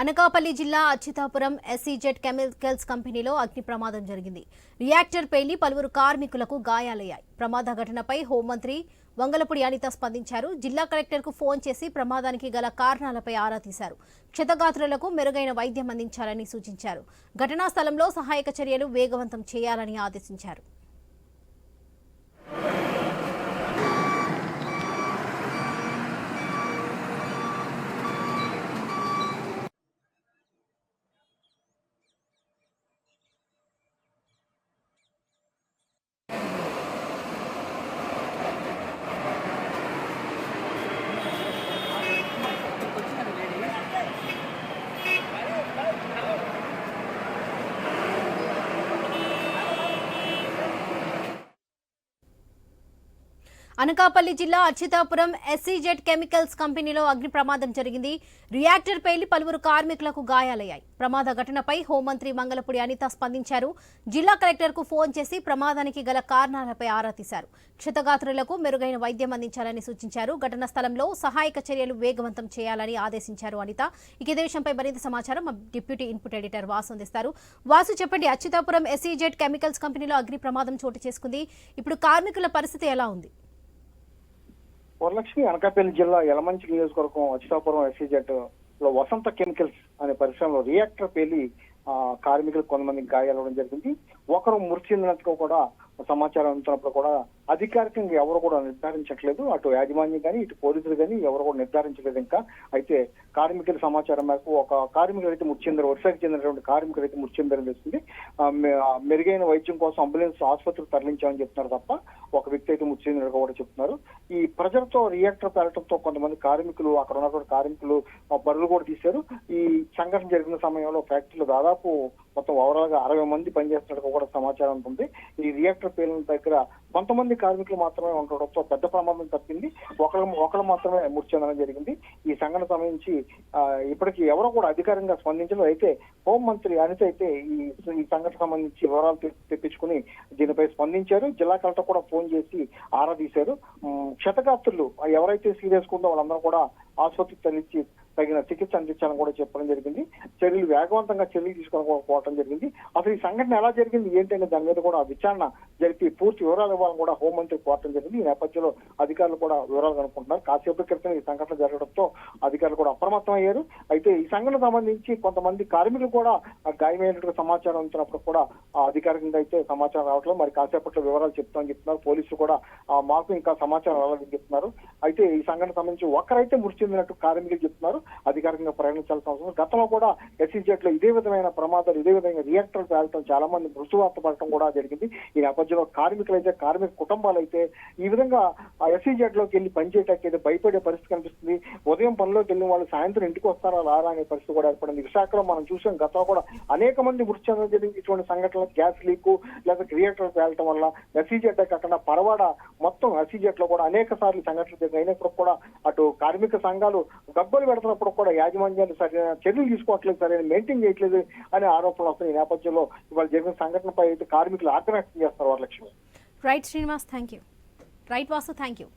అనకాపల్లి జిల్లా Atchutapuram SEZ chemicals కంపెనీలో అగ్ని ప్రమాదం జరిగింది. రియాక్టర్ పేలి పలువురు కార్మికులకు గాయాలయ్యాయి. ప్రమాద ఘటనపై హోంమంత్రి వంగలపూడి అనిత స్పందించారు. జిల్లా కలెక్టర్కు ఫోన్ చేసి ప్రమాదానికి గల కారణాలపై ఆరా తీశారు. క్షతగాత్రులకు మెరుగైన వైద్యం అందించాలని సూచించారు. ఘటనా స్థలంలో సహాయక చర్యలు వేగవంతం చేయాలని ఆదేశించారు. అనకాపల్లి జిల్లా అచ్యుతాపురం ఎస్సీజెడ్ కెమికల్స్ కంపెనీలో అగ్ని ప్రమాదం జరిగింది. రియాక్టర్ పేలి పలువురు కార్మికులకు గాయాలయ్యాయి. ప్రమాద ఘటనపై హోంమంత్రి మంగళపూడి అనిత స్పందించారు. జిల్లా కలెక్టర్కు ఫోన్ చేసి ప్రమాదానికి గల కారణాలపై ఆరా తీశారు. క్షతగాత్రులకు మెరుగైన వైద్యం అందించాలని సూచించారు. ఘటనా స్థలంలో సహాయక చర్యలు వేగవంతం చేయాలని ఆదేశించారు అనిత. ఇక ఇదే విషయంపై మరింత సమాచారం మా డిప్యూటీ ఇన్పుట్ ఎడిటర్ వాసు అందిస్తారు. వాసు చెప్పండి అచ్యుతాపురం ఎస్సీజెడ్ కెమికల్స్ కంపెనీలో అగ్ని ప్రమాదం చోటు చేసుకుంది. ఇప్పుడు కార్మికుల పరిస్థితి ఎలా ఉంది? వరలక్ష్మి అనకాపల్లి జిల్లా యలమంచి నియోజకవర్గం అచ్యుతాపురం ఎస్సీజెట్లో వసంత కెమికల్స్ అనే పరిశ్రమలో రియాక్టర్ పేలి ఆ, కార్మికులు కొంతమందికి గాయాలవడం జరిగింది. ఒకరు మృతి చెందినట్టుగా కూడా సమాచారం అందుతున్నప్పుడు కూడా అధికారికంగా ఎవరు కూడా నిర్ధారించట్లేదు. అటు యాజమాన్యం కానీ ఇటు పోలీసులు కానీ ఎవరు కూడా నిర్ధారించలేదు ఇంకా అయితే కార్మికుల సమాచారం మేరకు ఒక కార్మికులు అయితే ముచ్చిందరు చెందారు ఒరిసాకి చెందినటువంటి కార్మికులు అయితే ముచ్చిందరం చెందారని మెరుగైన వైద్యం కోసం అంబులెన్స్ ఆసుపత్రికి తరలించామని చెప్తున్నారు తప్ప ఒక వ్యక్తి అయితే ముచ్చిందరు కూడా చెప్తున్నారు. ఈ ప్రజలతో రియాక్టర్ పెరగడంతో కొంతమంది కార్మికులు అక్కడ ఉన్నటువంటి కార్మికులు బరులు కూడా తీశారు. ఈ సంఘటన జరిగిన సమయంలో ఫ్యాక్టరీలో దాదాపు మొత్తం ఓవరాల్గా అరవై మంది పనిచేస్తున్నట్టు కూడా సమాచారం ఉంటుంది ఈ రియాక్టర్ పేలిన దగ్గర కొంతమంది కార్మికులు మాత్రమే ఉండడంతో పెద్ద ప్రమాదం తప్పింది. ఒకరు ఒకరు మాత్రమే మృతి చెందడం జరిగింది. ఈ సంఘటన సంబంధించి ఇప్పటికీ ఎవరో కూడా అధికారికంగా స్పందించలేదు. అయితే హోంమంత్రి అనిత అయితే ఈ ఈ సంఘటన సంబంధించి వివరాలు తెప్పించుకుని దీనిపై స్పందించారు. జిల్లా కలెక్టర్ కూడా ఫోన్ చేసి ఆరా తీశారు. క్షతగాత్రులు ఎవరైతే సీరియస్ ఉందో వాళ్ళందరూ కూడా ఆసుపత్రికి తరలించి తగిన చికిత్స అందించాలని కూడా చెప్పడం జరిగింది. చర్యలు వేగవంతంగా చర్యలు తీసుకోవడం జరిగింది. అసలు ఈ సంఘటన ఎలా జరిగింది? ఏంటనే దాని మీద కూడా విచారణ జరిపి పూర్తి వివరాలు ఇవ్వాలని కూడా హోంమంత్రి కోరటం జరిగింది. ఈ నేపథ్యంలో అధికారులు కూడా వివరాలు కనుక్కుంటున్నారు. కాసేపు క్రితం ఈ సంఘటన జరగడంతో అధికారులు కూడా అప్రమత్తం అయ్యారు. అయితే ఈ సంఘటన సంబంధించి కొంతమంది కార్మికులు కూడా ఆ గాయమైనట్టుగా సమాచారం ఉంచినప్పుడు కూడా ఆ అధికారికంగా అయితే సమాచారం రావట్లేదు. మరి కాసేపట్లో వివరాలు చెప్తామని చెప్తున్నారు. పోలీసులు కూడా ఆ మాకు ఇంకా సమాచారం రావాలని చెప్తున్నారు. అయితే ఈ సంఘటన సంబంధించి ఒకరైతే మృతి చెందినట్టు కార్మికులు చెప్తున్నారు. అధికారికంగా ప్రయాణించాల్సిన అవసరం గతంలో కూడా ఎస్సీజెట్లో ఇదే విధమైన ప్రమాదాలు ఇదే విధంగా రియాక్టర్ పేలటం చాలా మంది మృతువార్త పడటం కూడా జరిగింది. ఈ నేపథ్యంలో కార్మికులు అయితే కార్మిక కుటుంబాలు అయితే ఈ విధంగా ఆ ఎస్సీజెట్లోకి వెళ్ళి పనిచేయటానికి అయితే భయపడే పరిస్థితి కనిపిస్తుంది. ఉదయం పనిలోకి వెళ్ళిన వాళ్ళు సాయంత్రం ఇంటికి వస్తారా రారా అనే పరిస్థితి కూడా ఏర్పడింది. విశాఖలో మనం చూసాం గతంలో కూడా అనేక మంది మృతి చెందడం జరిగింది. ఇటువంటి సంఘటనలు గ్యాస్ లీక్ లేకపోతే రియాక్టర్ పేలటం వల్ల ఎస్సీజెట్ కాకుండా పరవాడ మొత్తం ఎస్సీజెట్లో కూడా అనేక సార్లు సంఘటనలు జరిగాయి అయినప్పుడు కూడా అటు కార్మిక సంఘాలు గబ్బలు పెడుతున్నప్పుడు కూడా యాజమాన్యాన్ని సరైన చర్యలు తీసుకోవట్లేదు సరైన మెయింటైన్ చేయట్లేదు అనే ఆరోపణలు వస్తున్నాయి. ఈ నేపథ్యంలో ఇవాళ జరిగిన సంఘటనపై అయితే కార్మికులు ఆగ్రహం వ్యక్తం చేస్తారు Varalakshmi. Right Srinivas thank you right Vasu thank you